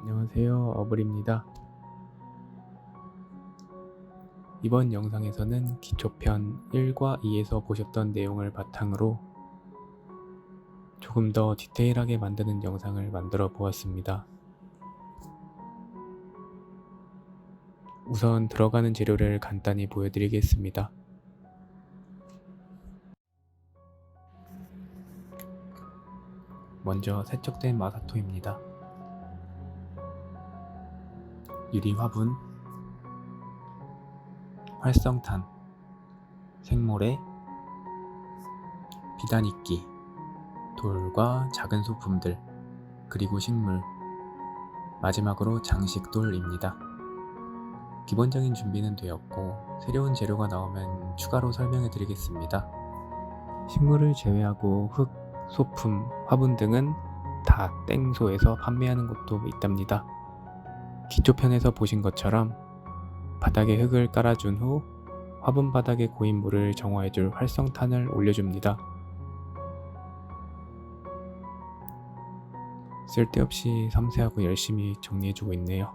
안녕하세요. 어블입니다. 이번 영상에서는 기초편 1과 2에서 보셨던 내용을 바탕으로 조금 더 디테일하게 만드는 영상을 만들어 보았습니다. 우선 들어가는 재료를 간단히 보여드리겠습니다. 먼저 세척된 마사토입니다. 유리 화분, 활성탄, 생모래, 비단이끼, 돌과 작은 소품들, 그리고 식물, 마지막으로 장식돌입니다. 기본적인 준비는 되었고, 새로운 재료가 나오면 추가로 설명해 드리겠습니다. 식물을 제외하고 흙, 소품, 화분 등은 다 땡소에서 판매하는 곳도 있답니다. 기초편에서 보신 것처럼 바닥에 흙을 깔아준 후 화분 바닥에 고인 물을 정화해줄 활성탄을 올려줍니다. 쓸데없이 섬세하고 열심히 정리해주고 있네요.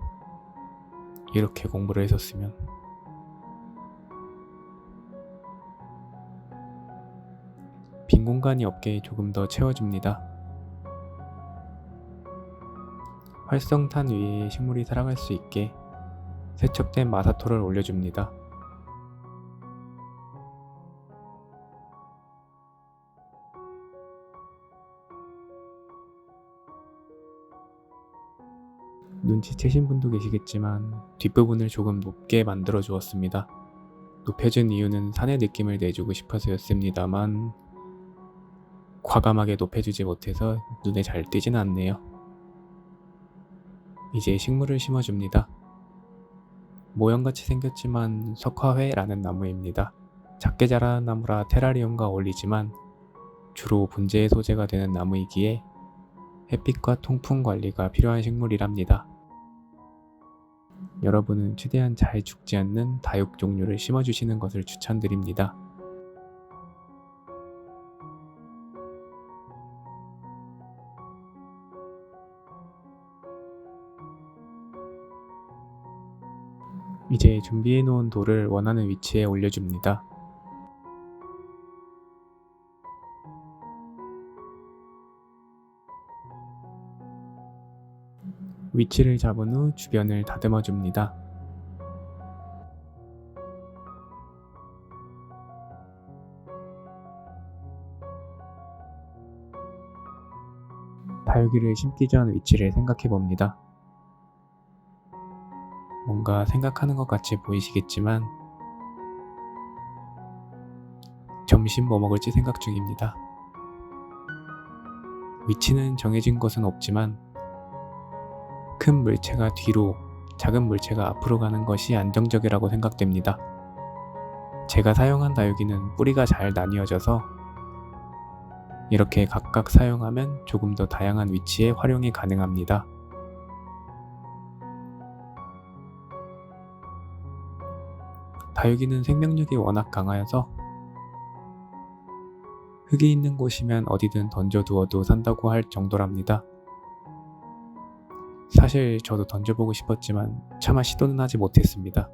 이렇게 공부를 했었으면 빈 공간이 없게 조금 더 채워줍니다. 활성탄 위에 식물이 살아갈 수 있게 세척된 마사토를 올려줍니다. 눈치채신 분도 계시겠지만 뒷부분을 조금 높게 만들어 주었습니다. 높여준 이유는 산의 느낌을 내주고 싶어서였습니다만 과감하게 높여주지 못해서 눈에 잘 띄진 않네요. 이제 식물을 심어줍니다. 모형같이 생겼지만 석화회라는 나무입니다. 작게 자라는 나무라 테라리움과 어울리지만 주로 분재의 소재가 되는 나무이기에 햇빛과 통풍 관리가 필요한 식물이랍니다. 여러분은 최대한 잘 죽지 않는 다육 종류를 심어주시는 것을 추천드립니다. 이제 준비해 놓은 돌을 원하는 위치에 올려줍니다. 위치를 잡은 후 주변을 다듬어 줍니다. 다육이를 심기 전 위치를 생각해 봅니다. 뭔가 생각하는 것 같이 보이시겠지만 점심 뭐 먹을지 생각 중입니다. 위치는 정해진 것은 없지만 큰 물체가 뒤로, 작은 물체가 앞으로 가는 것이 안정적이라고 생각됩니다. 제가 사용한 다육이는 뿌리가 잘 나뉘어져서 이렇게 각각 사용하면 조금 더 다양한 위치에 활용이 가능합니다. 다육이는 생명력이 워낙 강하여서 흙이 있는 곳이면 어디든 던져두어도 산다고 할 정도랍니다. 사실 저도 던져보고 싶었지만 차마 시도는 하지 못했습니다.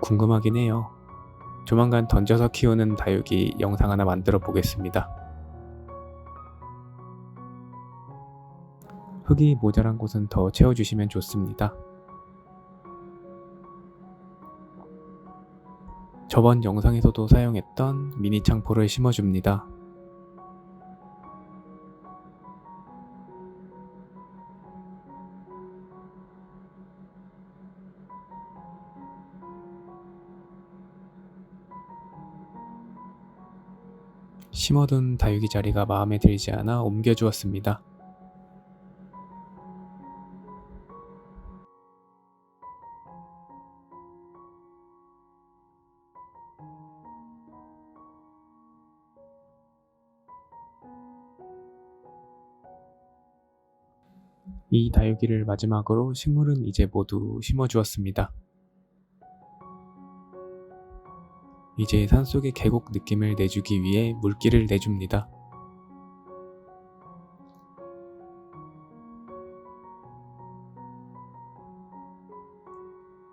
궁금하긴 해요. 조만간 던져서 키우는 다육이 영상 하나 만들어 보겠습니다. 흙이 모자란 곳은 더 채워주시면 좋습니다. 저번 영상에서도 사용했던 미니 창포를 심어줍니다. 심어둔 다육이 자리가 마음에 들지 않아 옮겨주었습니다. 이 다육이를 마지막으로 식물은 이제 모두 심어주었습니다. 이제 산속의 계곡 느낌을 내주기 위해 물기를 내줍니다.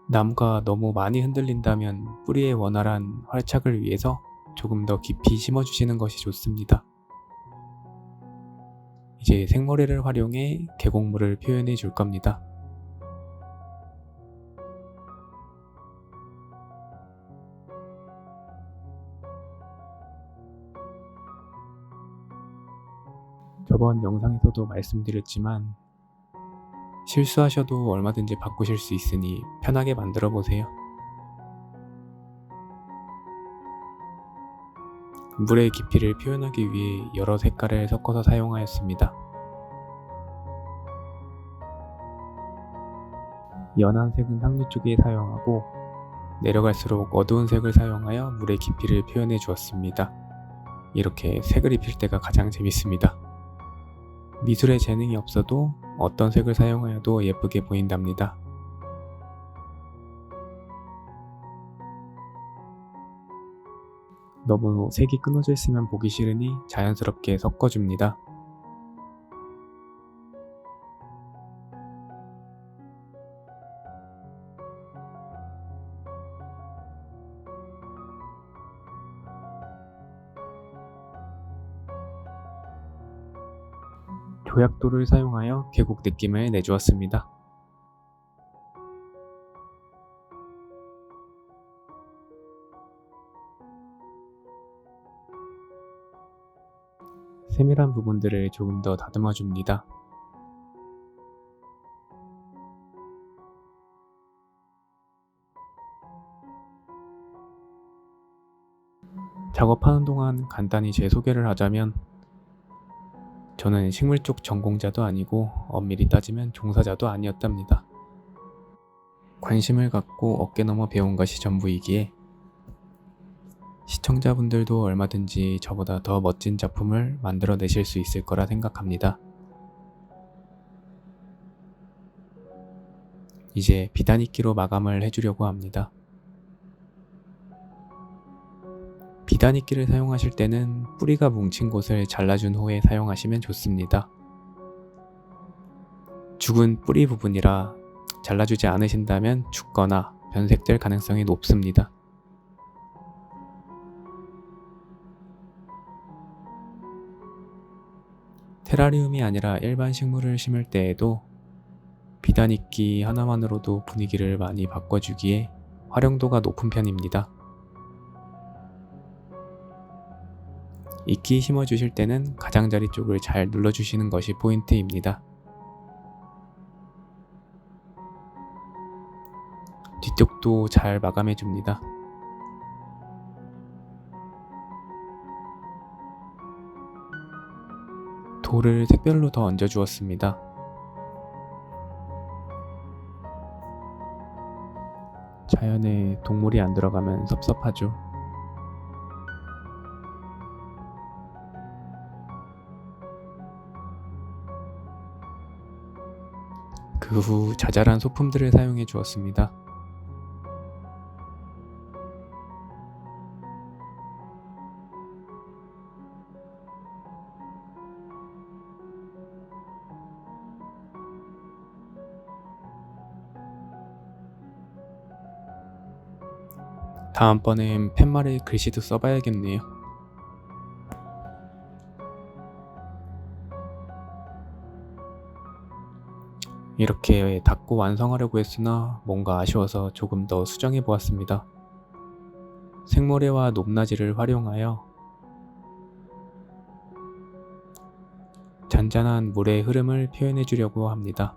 나무가 너무 많이 흔들린다면 뿌리의 원활한 활착을 위해서 조금 더 깊이 심어주시는 것이 좋습니다. 이제 생모래를 활용해 계곡물을 표현해 줄 겁니다. 저번 영상에서도 말씀드렸지만 실수하셔도 얼마든지 바꾸실 수 있으니 편하게 만들어 보세요. 물의 깊이를 표현하기 위해 여러 색깔을 섞어서 사용하였습니다. 연한 색은 상류 쪽에 사용하고 내려갈수록 어두운 색을 사용하여 물의 깊이를 표현해 주었습니다. 이렇게 색을 입힐 때가 가장 재밌습니다. 미술에 재능이 없어도 어떤 색을 사용하여도 예쁘게 보인답니다. 너무 색이 끊어져 있으면 보기 싫으니 자연스럽게 섞어줍니다. 조약돌을 사용하여 계곡 느낌을 내주었습니다. 세밀한 부분들을 조금 더 다듬어 줍니다. 작업하는 동안 간단히 제 소개를 하자면 저는 식물 쪽 전공자도 아니고 엄밀히 따지면 종사자도 아니었답니다. 관심을 갖고 어깨 넘어 배운 것이 전부이기에 시청자분들도 얼마든지 저보다 더 멋진 작품을 만들어내실 수 있을 거라 생각합니다. 이제 비단이끼로 마감을 해주려고 합니다. 비단이끼를 사용하실 때는 뿌리가 뭉친 곳을 잘라준 후에 사용하시면 좋습니다. 죽은 뿌리 부분이라 잘라주지 않으신다면 죽거나 변색될 가능성이 높습니다. 테라리움이 아니라 일반 식물을 심을 때에도 비단 이끼 하나만으로도 분위기를 많이 바꿔주기에 활용도가 높은 편입니다. 이끼 심어주실 때는 가장자리 쪽을 잘 눌러주시는 것이 포인트입니다. 뒤쪽도 잘 마감해줍니다. 돌을 색별로 더 얹어주었습니다. 자연에 동물이 안 들어가면 섭섭하죠. 그 후 자잘한 소품들을 사용해 주었습니다. 다음번엔 팻말에 글씨도 써봐야겠네요. 이렇게 닦고 완성하려고 했으나 뭔가 아쉬워서 조금 더 수정해 보았습니다. 생모래와 높낮이를 활용하여 잔잔한 물의 흐름을 표현해 주려고 합니다.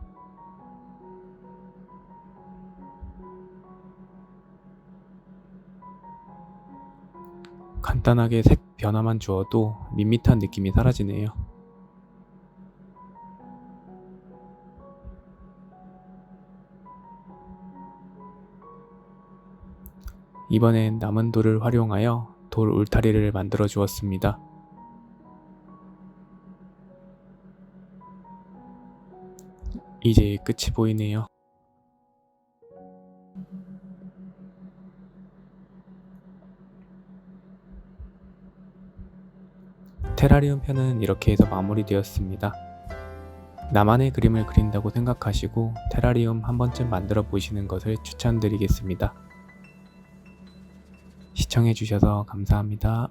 간단하게 색 변화만 주어도 밋밋한 느낌이 사라지네요. 이번엔 남은 돌을 활용하여 돌 울타리를 만들어 주었습니다. 이제 끝이 보이네요. 테라리움 편은 이렇게 해서 마무리되었습니다. 나만의 그림을 그린다고 생각하시고 테라리움 한 번쯤 만들어 보시는 것을 추천드리겠습니다. 시청해주셔서 감사합니다.